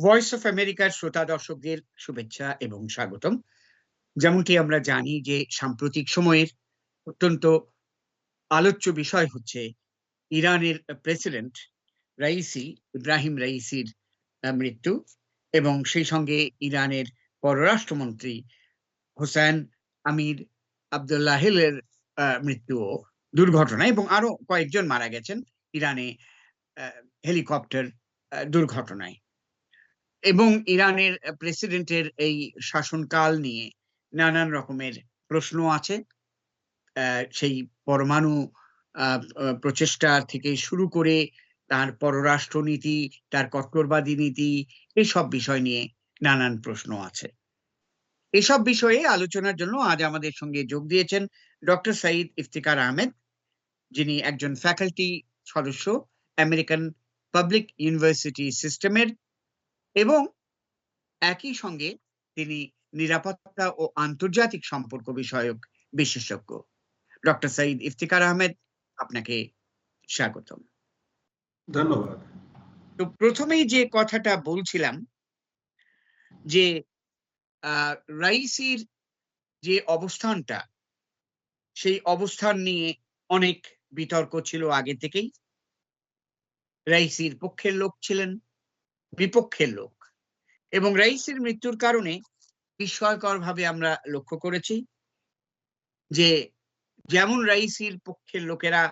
Voice of আমেরিকার শ্রোতা দর্শকদের শুভেচ্ছা এবং স্বাগতম। যেমনটি আমরা জানি যে সাম্প্রতিক সময়ের অত্যন্ত আলোচ্য বিষয় হচ্ছে ইরানের প্রেসিডেন্ট রাইসি, ইব্রাহিম রাইসির মৃত্যু এবং সেই সঙ্গে ইরানের পররাষ্ট্রমন্ত্রী হোসেন আমির আবদুল্লাহিলের মৃত্যুও দুর্ঘটনা এবং আরও কয়েকজন মারা গেছেন ইরানে হেলিকপ্টার দুর্ঘটনায়। এবং ইরানের প্রেসিডেন্টের এই শাসনকাল নিয়ে নানান রকমের প্রশ্ন আছে। সেই পরমাণু প্রচেষ্টা থেকে শুরু করে তার পররাষ্ট্রনীতি, তার কট্টরবাদী নীতি এইসব বিষয় নিয়ে নানান প্রশ্ন আছে। এসব বিষয়ে আলোচনার জন্য আজ আমাদের সঙ্গে যোগ দিয়েছেন ডক্টর সাইদ ইফতিকার আহমেদ, যিনি একজন ফ্যাকাল্টি সদস্য, আমেরিকান পাবলিক ইউনিভার্সিটি সিস্টেমের এবং একই সঙ্গে তিনি নিরাপত্তা ও আন্তর্জাতিক সম্পর্ক বিষয়ক বিশেষজ্ঞ। ডক্টর সাইদ ইফতিকার আহমেদ আপনাকে স্বাগতম। ধন্যবাদ। তো প্রথমেই যে কথাটা বলছিলাম যে আহ, রাইসির যে অবস্থানটা সেই অবস্থান নিয়ে অনেক বিতর্ক ছিল আগে থেকেই। রাইসির পক্ষের লোক ছিলেন বিপক্ষের লোক। এবং রাইসির মৃত্যুর কারণে বিস্ময়কর ভাবে আমরা লক্ষ্য করেছি যে যেমন রাইসির পক্ষের লোকেরা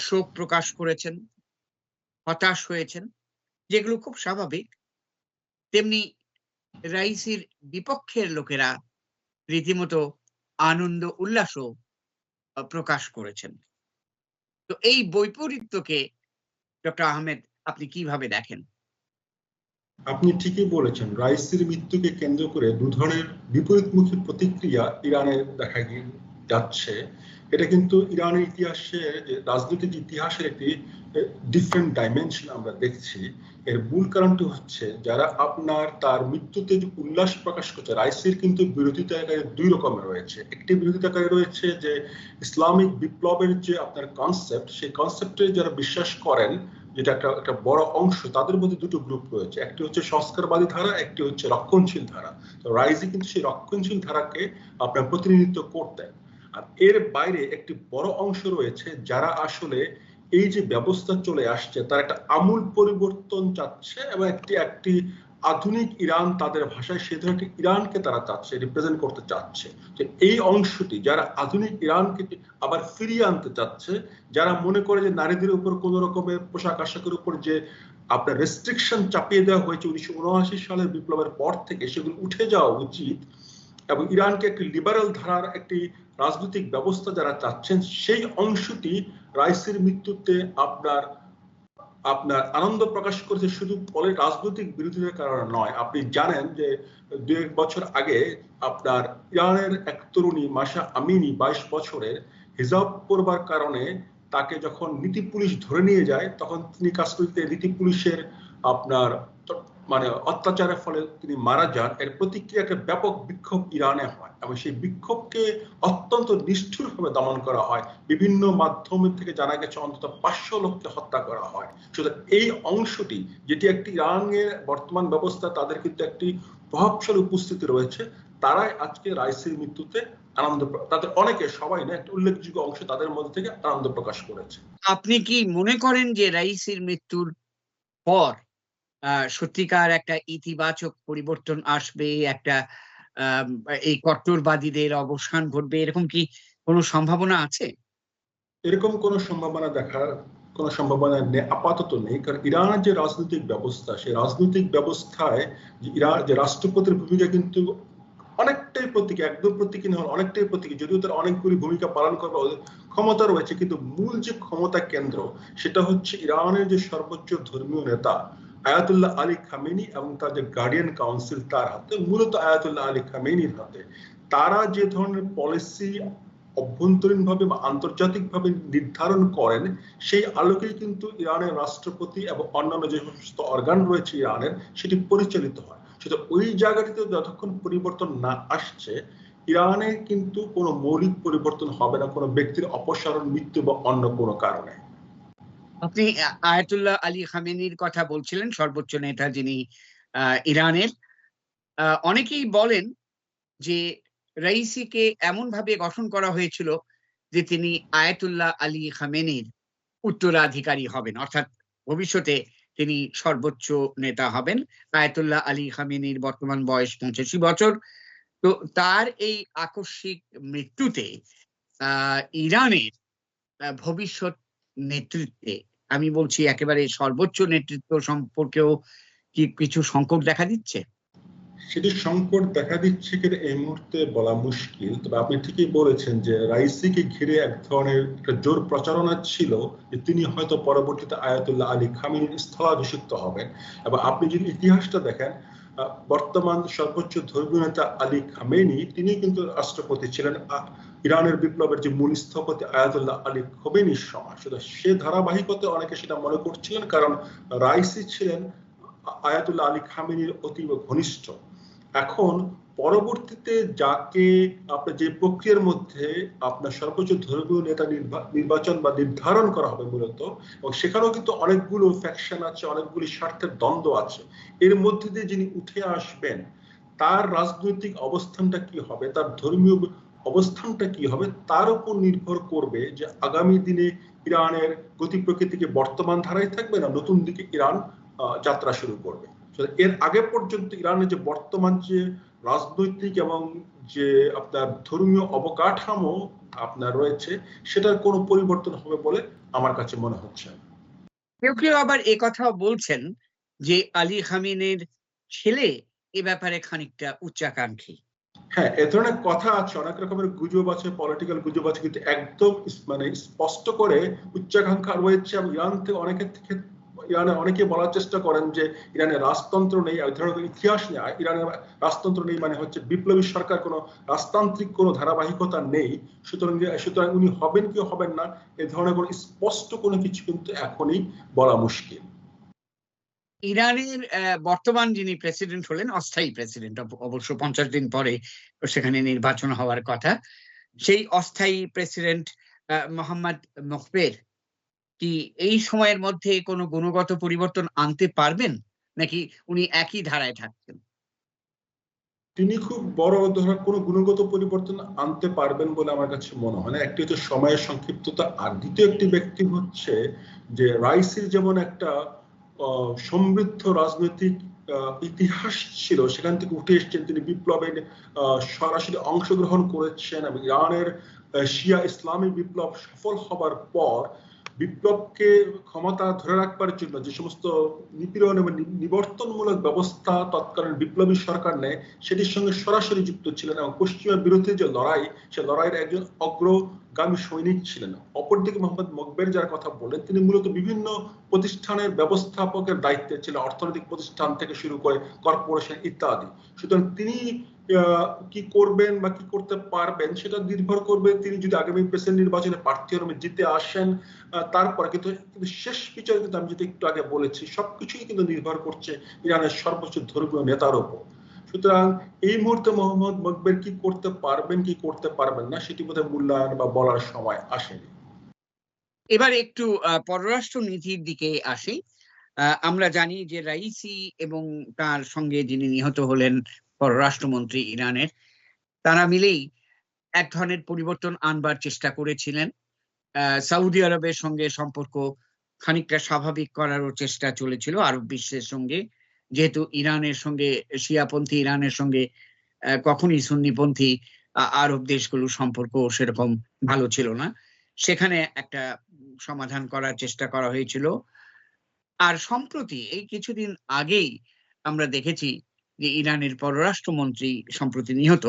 শোক প্রকাশ করেছেন, হতাশ হয়েছেন, যেগুলো খুব স্বাভাবিক, তেমনি রাইসির বিপক্ষের লোকেরা রীতিমতো আনন্দ, উল্লাসও প্রকাশ করেছেন। তো এই বৈপরীত্যকে ডক্টর আহমেদ আপনি কীভাবে দেখেন? আপনি ঠিকই বলেছেন, রাইসির মৃত্যুকে কেন্দ্র করে দু ধরনের বিপরীতমুখী প্রতিক্রিয়া ইরানে দেখা যাচ্ছে। এটা কিন্তু ইরানের ইতিহাসে রাজনৈতিক ইতিহাসের একটি ডিফারেন্ট ডাইমেনশন আমরা দেখছি। এর মূল কারণটি হচ্ছে যারা আপনার তার মৃত্যুতে যে উল্লাস প্রকাশ করছে, রাইসির কিন্তু বিরোধিতাকারী দুই রকমের রয়েছে। একটি বিরোধিতাকারী রয়েছে যে ইসলামিক বিপ্লবের যে আপনার কনসেপ্ট সেই কনসেপ্টে যারা বিশ্বাস করেন যেটা একটা একটা বড় অংশ, তাদের মধ্যে দুটো গ্রুপ রয়েছে। একটি হচ্ছে সংস্কারবাদী ধারা, একটি হচ্ছে রক্ষণশীল ধারা। তো রাইজি কিন্তু সেই রক্ষণশীল ধারাকে আপনার প্রতিনিধিত্ব করতেন আর এর বাইরে একটি বড় অংশ রয়েছে, যারা আসলে এই যে ব্যবস্থা চলে আসছে, তার একটা আমূল পরিবর্তন চাচ্ছে এবং একটি একটি আধুনিক ইরান তাদের ভাষায়, সে ধরনের ইরানকে তারা চাচ্ছে রিপ্রেজেন্ট করতে চাচ্ছে। যে এই অংশটি যারা আধুনিক ইরানকে আবার ফিরিয়ে আনতে চাচ্ছে, যারা মনে করে যে নারীদের উপর কোন রকমের পোশাক আশাকের উপর যে আপনার রেস্ট্রিকশন চাপিয়ে দেওয়া হয়েছে উনিশশো উনআশি সালের বিপ্লবের পর থেকে, সেগুলো উঠে যাওয়া উচিত এবং ইরানকে একটি লিবারাল ধারার একটি রাজনৈতিক ব্যবস্থা যারা চাচ্ছেন, সেই অংশটি রাইসির মৃত্যুতে আপনার আপনার আনন্দ প্রকাশ করেছে শুধু ফলে রাজনৈতিক বিরোধিতার কারণে নয়। আপনি জানেন যে দু এক বছর আগে আপনার ইরানের এক তরুণী মাসা আমিনী বাইশ বছরের হিজাব পরবার কারণে তাকে যখন নীতি পুলিশ ধরে নিয়ে যায়, তখন তিনি কাশ্মীরিতে নীতি পুলিশের আপনার মানে অত্যাচারের ফলে তিনি মারা যান, এর প্রতিক্রিয়া একটা ব্যাপক বিক্ষোভ ইরানে হয় এবং সেই বিক্ষোভকে অত্যন্ত নিষ্ঠুরভাবে দমন করা হয়। বিভিন্ন মাধ্যমের থেকে জানা গেছে, অন্তত পাঁচশো লোককে হত্যা করা হয়। সুতরাং এই অংশটি, যেটি একটি ইরানের বর্তমান ব্যবস্থা, তাদের কিন্তু একটি প্রভাবশালী উপস্থিতি রয়েছে। তারাই আজকে রাইসির মৃত্যুতে আনন্দ তাদের অনেকে, সবাই না, একটা উল্লেখযোগ্য অংশ তাদের মধ্যে থেকে আনন্দ প্রকাশ করেছে। আপনি কি মনে করেন যে রাইসির মৃত্যুর পর সত্যিকার একটা ইতিবাচক পরিবর্তন আসবে, একটা এই কট্টরবাদীদের অবসান ঘটবে, এরকম কি কোনো সম্ভাবনা আছে? এরকম কোনো সম্ভাবনা দেখার কোনো সম্ভাবনা নেই, আপাতত নেই, কারণ ইরানের যে রাজনৈতিক ব্যবস্থা, সেই রাজনৈতিক ব্যবস্থায় যে ইরান যে রাষ্ট্রপতির ভূমিকা কিন্তু অনেকটাই প্রতীকী, একদম প্রতীকী নয়, অনেকটাই প্রতীকী, যদিও তার অনেকগুলি ভূমিকা পালন করবে ক্ষমতা রয়েছে, কিন্তু মূল যে ক্ষমতা কেন্দ্র, সেটা হচ্ছে ইরানের যে সর্বোচ্চ ধর্মীয় নেতা আয়াতুল্লাহ আলী খামেনি এবং তার যে গার্ডিয়ান কাউন্সিল তার হাতে, মূলত আয়াতুল্লাহ আলী খামেনির হাতে, তারা যে ধরনের পলিসি অভ্যন্তরীণভাবে বা আন্তর্জাতিকভাবে নির্ধারণ করেন, সেই আলোকেই কিন্তু ইরানের রাষ্ট্রপতি এবং অন্যান্য যে সমস্ত অর্গান রয়েছে ইরানের, সেটি পরিচালিত হয়। সেটা ওই জায়গাটিতে যতক্ষণ পরিবর্তন না আসছে, ইরানে কিন্তু কোনো মৌলিক পরিবর্তন হবে না, কোনো ব্যক্তির অপসারণ, মৃত্যু বা অন্য কোনো কারণে। আপনি আয়াতুল্লাহ আলী খামেনির কথা বলছিলেন, সর্বোচ্চ নেতা যিনি ইরানের। অনেকেই বলেন যে রাইসিকে এমন ভাবে গঠন করা হয়েছিল যে তিনি আয়াতুল্লাহ আলী খামেনির উত্তরাধিকারী হবেন, অর্থাৎ ভবিষ্যতে তিনি সর্বোচ্চ নেতা হবেন। আয়াতুল্লাহ আলী খামেনির বর্তমান বয়স পঁচাশি বছর। তো তার এই আকস্মিক মৃত্যুতে ইরানের ভবিষ্যৎ নেতৃত্বে। আমি বলছি একেবারে সর্বোচ্চ নেতৃত্ব সম্পর্কেও কি কিছু সংকট দেখা দিচ্ছে? সেটি সংকট দেখা দিচ্ছে কিনা এই মুহূর্তে বলা মুশকিল। তবে আপনি ঠিকই বলেছেন যে রাইসিকে ঘিরে এক ধরনের একটা জোর প্রচারণা ছিল যে তিনি হয়তো পরবর্তীতে আয়াতুল্লাহ আলী খামিনীর স্থলাভিষিক্ত হবেন। এবং আপনি যদি ইতিহাসটা দেখেন বর্তমান সর্বোচ্চ ধর্মীয় নেতা আলী খামেনি, তিনি কিন্তু রাষ্ট্রপতি ছিলেন। ইরানের বিপ্লবের যে মূল স্থপতি আয়াতুল্লাহ আলী খোমেনির সময় শুধু সে ধারাবাহিকতা অনেকে সেটা মনে করছিলেন, কারণ রাইসি ছিলেন আয়াতুল্লাহ আলী খামেনির অতীব ঘনিষ্ঠ। এখন পরবর্তীতে যাকে আপনার যে প্রক্রিয়ার মধ্যে আপনার সর্বোচ্চ ধর্মীয় নেতা নির্বা- নির্বাচন বা নির্ধারণ করা হবে মূলত, এবং সেখানেও কিন্তু অনেকগুলো ফ্যাকশন আছে, অনেকগুলি স্বার্থের দ্বন্দ্ব আছে, এর মধ্যে দিয়ে যিনি উঠে আসবেন, তার রাজনৈতিক অবস্থানটা কি হবে, তার ধর্মীয় অবস্থানটা কি হবে তার উপর নির্ভর করবে যে আগামী দিনে ইরানের গতি প্রকৃতিকে বর্তমান ধারায় থাকবে না, নতুন দিকে ইরান যাত্রা শুরু করবে। এর আগে পর্যন্ত ইরানের যে বর্তমান যে রাজনৈতিক এবং যে আপনার ধর্মীয় অবকাঠামো আপনার রয়েছে, সেটার কোনো পরিবর্তন হবে বলে আমার কাছে মনে হচ্ছে কেউ কেউ আবার এ কথাও বলছেন যে আলী খামিনের ছেলে এ ব্যাপারে খানিকটা উচ্চাকাঙ্ক্ষী। হ্যাঁ এ ধরনের কথা আছে, অনেক রকমের গুজব আছে পলিটিক্যাল গুজব আছে, কিন্তু একদম মানে স্পষ্ট করে উচ্চাকাঙ্ক্ষা রয়েছে এবং ইরান থেকে অনেকের থেকে ইরানে অনেকে বলার চেষ্টা করেন যে ইরানের রাজতন্ত্র নেই ধরনের ইতিহাস নেই ইরানের রাজতন্ত্র নেই মানে হচ্ছে বিপ্লবী সরকার কোনো রাজতান্ত্রিক কোনো ধারাবাহিকতা নেই, সুতরাং সুতরাং উনি হবেন কি হবেন না, এ ধরনের কোনো স্পষ্ট কোনো কিছু কিন্তু এখনই বলা মুশকিল। ইরানের বর্তমান যিনি প্রেসিডেন্ট হলেন, অস্থায়ী প্রেসিডেন্ট অবশ্য পঞ্চাশ দিন পরে সেখানে নির্বাচন হওয়ার কথা, সেই অস্থায়ী প্রেসিডেন্ট মোহাম্মদ মখবের কি এই সময়ের মধ্যে কোনো গুণগত পরিবর্তন আনতে পারবেন? নাকি উনি একই ধারায় থাকছেন? তিনি খুব বড় ধরনের কোনো গুণগত পরিবর্তন আনতে পারবেন বলে আমার কাছে মনে হয় না। একটি হচ্ছে সময়ের সংক্ষিপ্ততা আর দ্বিতীয় একটি ব্যক্তি হচ্ছে যে রাইসির যেমন একটা সমৃদ্ধ রাজনৈতিক ইতিহাস ছিল। সেখান থেকে উঠে এসছেন তিনি বিপ্লবের সরাসরি অংশগ্রহণ করেছেন এবং ইরানের শিয়া ইসলামী বিপ্লব সফল হবার পর বিপ্লবকে ক্ষমতা ধরে রাখবার জন্য যে সমস্ত নিপীড়ন এবং নিবর্তনমূলক ব্যবস্থা তৎকালীন বিপ্লবী সরকার নেয়, সেটির সঙ্গে সরাসরি যুক্ত ছিলেন এবং পশ্চিমা বিরোধী যে লড়াই, সে লড়াইয়ের একজন অগ্রগামী সৈনিক ছিলেন। অপরদিকে মোহাম্মদ মকবের যার কথা বলেন তিনি মূলত বিভিন্ন প্রতিষ্ঠানের ব্যবস্থাপকের দায়িত্বে ছিলেন, অর্থনৈতিক প্রতিষ্ঠান থেকে শুরু করে কর্পোরেশন ইত্যাদি। সুতরাং তিনি কি করবেন বা কি করতে পারবেন সেটা নির্ভর করবে তিনি যদি আগামী প্রেসিডেন্ট নির্বাচনে প্রার্থী হয়ে জিতে আসেন তারপরে কিন্তু কিন্তু শেষ বিচারে কিন্তু আমি যেটা একটু আগে বলেছি, সবকিছুই কিন্তু নির্ভর করছে ইরানের সর্বোচ্চ ধর্মীয় নেতার উপর সুতরাং এই মুহূর্তে মোহাম্মদ মকবের কি করতে পারবেন, কি করতে পারবেন না, সেটি বোধহয় মূল্যায়ন বা বলার সময় আসেনি। এবার একটু পররাষ্ট্র নীতির দিকে আসি। আমরা জানি যে রাইসি এবং তার সঙ্গে যিনি নিহত হলেন পররাষ্ট্রমন্ত্রী ইরানের, তারা মিলেই এক ধরনের পরিবর্তন আনবার চেষ্টা করেছিলেন। সৌদি আরবের সঙ্গে সম্পর্ক খানিকটা স্বাভাবিক করারও চেষ্টা চলেছিল আরব বিশ্বের সঙ্গে। যেহেতু ইরানের সঙ্গে, শিয়াপন্থী ইরানের সঙ্গে কখনই সুন্নিপন্থী আরব দেশগুলোর সম্পর্ক সেরকম ভালো ছিল না। সেখানে একটা সমাধান করার চেষ্টা করা হয়েছিল। আর সম্প্রতি এই কিছুদিন আগেই আমরা দেখেছি যে ইরানের পররাষ্ট্রমন্ত্রী সম্প্রতি নিহত,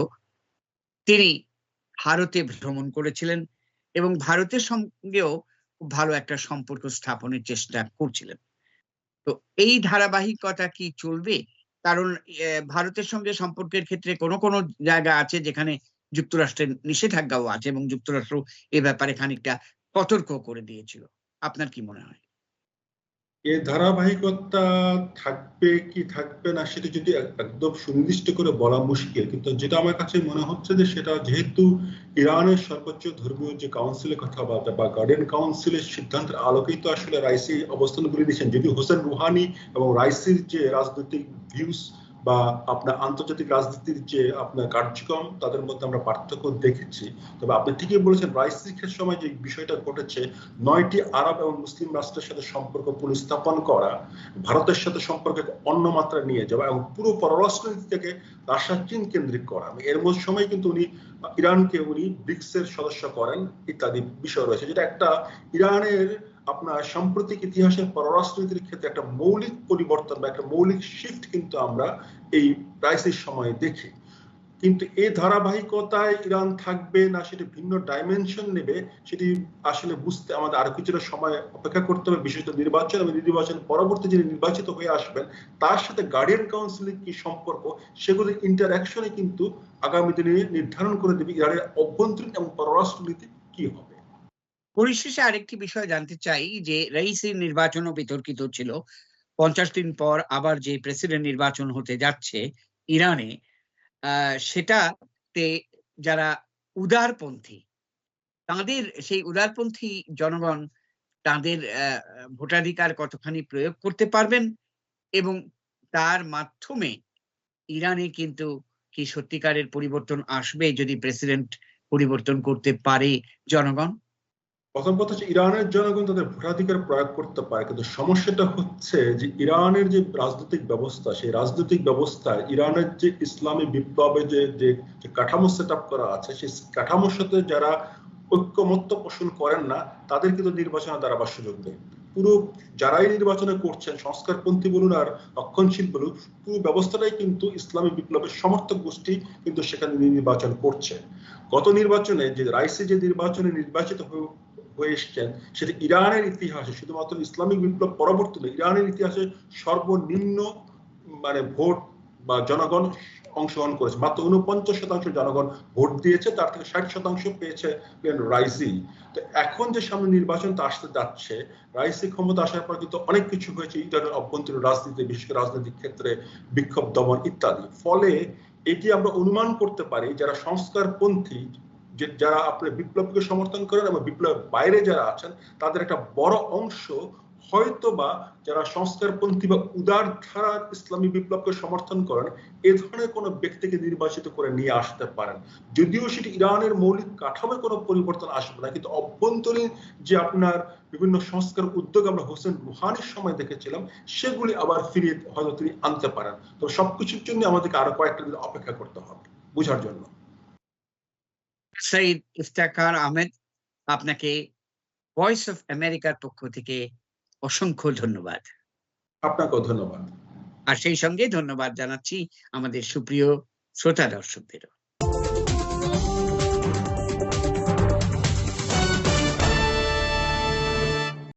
তিনি ভারতে ভ্রমণ করেছিলেন এবং ভারতের সঙ্গেও ভালো একটা সম্পর্ক স্থাপনের চেষ্টা করছিলেন। তো এই ধারাবাহিকতা কি চলবে? কারণ ভারতের সঙ্গে সম্পর্কের ক্ষেত্রে কোনো কোনো জায়গা আছে যেখানে যুক্তরাষ্ট্রের নিষেধাজ্ঞাও আছে এবং যুক্তরাষ্ট্র এ ব্যাপারে খানিকটা সতর্ক করে দিয়েছিল। আপনার কি মনে হয়? এর ধারাবাহিকতা থাকবে কি থাকবে না সেটা যদি একদম সুনির্দিষ্ট করে বলা মুশকিল, কিন্তু যেটা আমার কাছে মনে হচ্ছে যে সেটা যেহেতু ইরানের সর্বোচ্চ ধর্মীয় যে কাউন্সিলের কথা বা গার্ডেন কাউন্সিলের সিদ্ধান্তের আলোকেই তো আসলে রাইসি অবস্থান অবস্থানগুলি দিয়েছেন যদি হোসেন রুহানি এবং রাইসির যে রাজনৈতিক ভিউস বা আপনার আন্তর্জাতিক রাজনীতির যে আপনার কার্যক্রম, তাদের মধ্যে আমরা পার্থক্য দেখেছি। তবে আপনি ঠিকই বলেছেন রাইসির ক্ষেত্রে সময় যে বিষয়টা ঘটেছে, নয়টি আরব এবং মুসলিম রাষ্ট্রের সাথে সম্পর্ক পুনঃস্থাপন করা, ভারতের সাথে সম্পর্কে অন্য মাত্রা নিয়ে যাওয়া এবং পুরো পররাষ্ট্রনীতি থেকে রাশিয়া চীন কেন্দ্রিক করা। এর মধ্যে সময় কিন্তু উনি, ইরানকে উনি ব্রিক্সের সদস্য করেন, ইত্যাদি বিষয় রয়েছে, যেটা একটা ইরানের আপনার সাম্প্রতিক ইতিহাসের পররাষ্ট্রনীতির ক্ষেত্রে একটা মৌলিক পরিবর্তন বা একটা মৌলিক শিফট কিন্তু আমরা এই রাইসের সময় দেখি। কিন্তু এই ধারাবাহিকতায় ইরান থাকবে না, সেটি ভিন্ন ডাইমেনশন নেবে, সেটি আসলে বুঝতে আমাদের আরও কিছুটা সময় অপেক্ষা করতে হবে, বিশেষত নির্বাচন এবং নির্বাচন পরবর্তী যিনি নির্বাচিত হয়ে আসবেন, তার সাথে গার্ডিয়ান কাউন্সিলের কি সম্পর্ক সেগুলো ইন্টারাকশনে কিন্তু আগামী দিনে নির্ধারণ করে দেবে ইরানের অভ্যন্তরীণ এবং পররাষ্ট্রনীতি কি হবে। পরিশেষে আরেকটি বিষয় জানতে চাই যে রাইসির নির্বাচনও বিতর্কিত ছিল। পঞ্চাশ দিন পর আবার যে প্রেসিডেন্ট নির্বাচন হতে যাচ্ছে ইরানে সেটাতে যারা উদারপন্থী, তাদের, সেই উদারপন্থী জনগণ তাদের ভোটাধিকার কতখানি প্রয়োগ করতে পারবেন এবং তার মাধ্যমে ইরানে কিন্তু কি সত্যিকারের পরিবর্তন আসবে যদি প্রেসিডেন্ট পরিবর্তন করতে পারে জনগণ? প্রথম কথা হচ্ছে ইরানের জনগণ তাদের ভোটাধিকার প্রয়োগ করতে পারে, কিন্তু সমস্যাটা হচ্ছে যে ইরানের যে রাজনৈতিক ব্যবস্থা, সেই রাজনৈতিক ব্যবস্থায় ইরানের যে ইসলামী বিপ্লবে যে যে কাঠামো সেট করা আছে, সেই কাঠামোর সাথে যারা ঐক্যমত্য পোষণ করেন না, তাদের কিন্তু নির্বাচনে দাঁড়াবার সুযোগ নেই। পুরো যারাই নির্বাচনে করছেন, সংস্কারপন্থী বলুন আর রক্ষণশীল বলুন, পুরো ব্যবস্থাটাই কিন্তু ইসলামী বিপ্লবের সমর্থক গোষ্ঠী কিন্তু সেখানে নির্বাচন করছে। গত নির্বাচনে যে রাইসে যে নির্বাচনে নির্বাচিত হয়ে হয়ে এসছেন সেটা ইরানের ইতিহাসে, শুধুমাত্র ইসলামিক বিপ্লব পরবর্তী ইরানের ইতিহাসে সর্বনিম্ন মানে ভোট বা জনগণ অংশগ্রহণ করেছে। মাত্র উনপঞ্চাশ শতাংশ জনগণ ভোট দিয়েছে, তার থেকে ষাট শতাংশ পেয়েছে রাইসি। তো এখন যে সামনে নির্বাচন, তা আসতে যাচ্ছে। রাইসি ক্ষমতা আসার পর কিন্তু অনেক কিছু হয়েছে ইরানের অভ্যন্তরীণ রাজনীতি, বিশেষ করে রাজনৈতিক ক্ষেত্রে বিক্ষোভ দমন ইত্যাদি। ফলে এটি আমরা অনুমান করতে পারি, যারা সংস্কারপন্থী যারা আপনার বিপ্লবকে সমর্থন করেন এবং বিপ্লবের বাইরে যারা আছেন, তাদের একটা বড় অংশ হয়তো বা যারা সংস্কারপন্থী বা উদার ধারার ইসলামী বিপ্লবকে সমর্থন করেন, এ ধরনের কোনো ব্যক্তিকে নির্বাচিত করে নিয়ে আসতে পারেন। যদিও সেটি ইরানের মৌলিক কাঠামোর কোনো পরিবর্তন আসবে না, কিন্তু অভ্যন্তরীণ যে আপনার বিভিন্ন সংস্কার উদ্যোগ আমরা হোসেন রুহানির সময় দেখেছিলাম, সেগুলি আবার ফিরিয়ে হয়তো তিনি আনতে পারেন। তো সবকিছুর জন্য আমাদেরকে আরও কয়েকটা দিন অপেক্ষা করতে হবে, বুঝার জন্য। সঈদ ইফতেখার আহমেদ আপনাকে ভয়েস অফ আমেরিকার পক্ষ থেকে অসংখ্য ধন্যবাদ। আপনাকেও ধন্যবাদ। আর সেই সঙ্গে ধন্যবাদ জানাচ্ছি আমাদের সুপ্রিয় শ্রোতা দর্শকদেরও।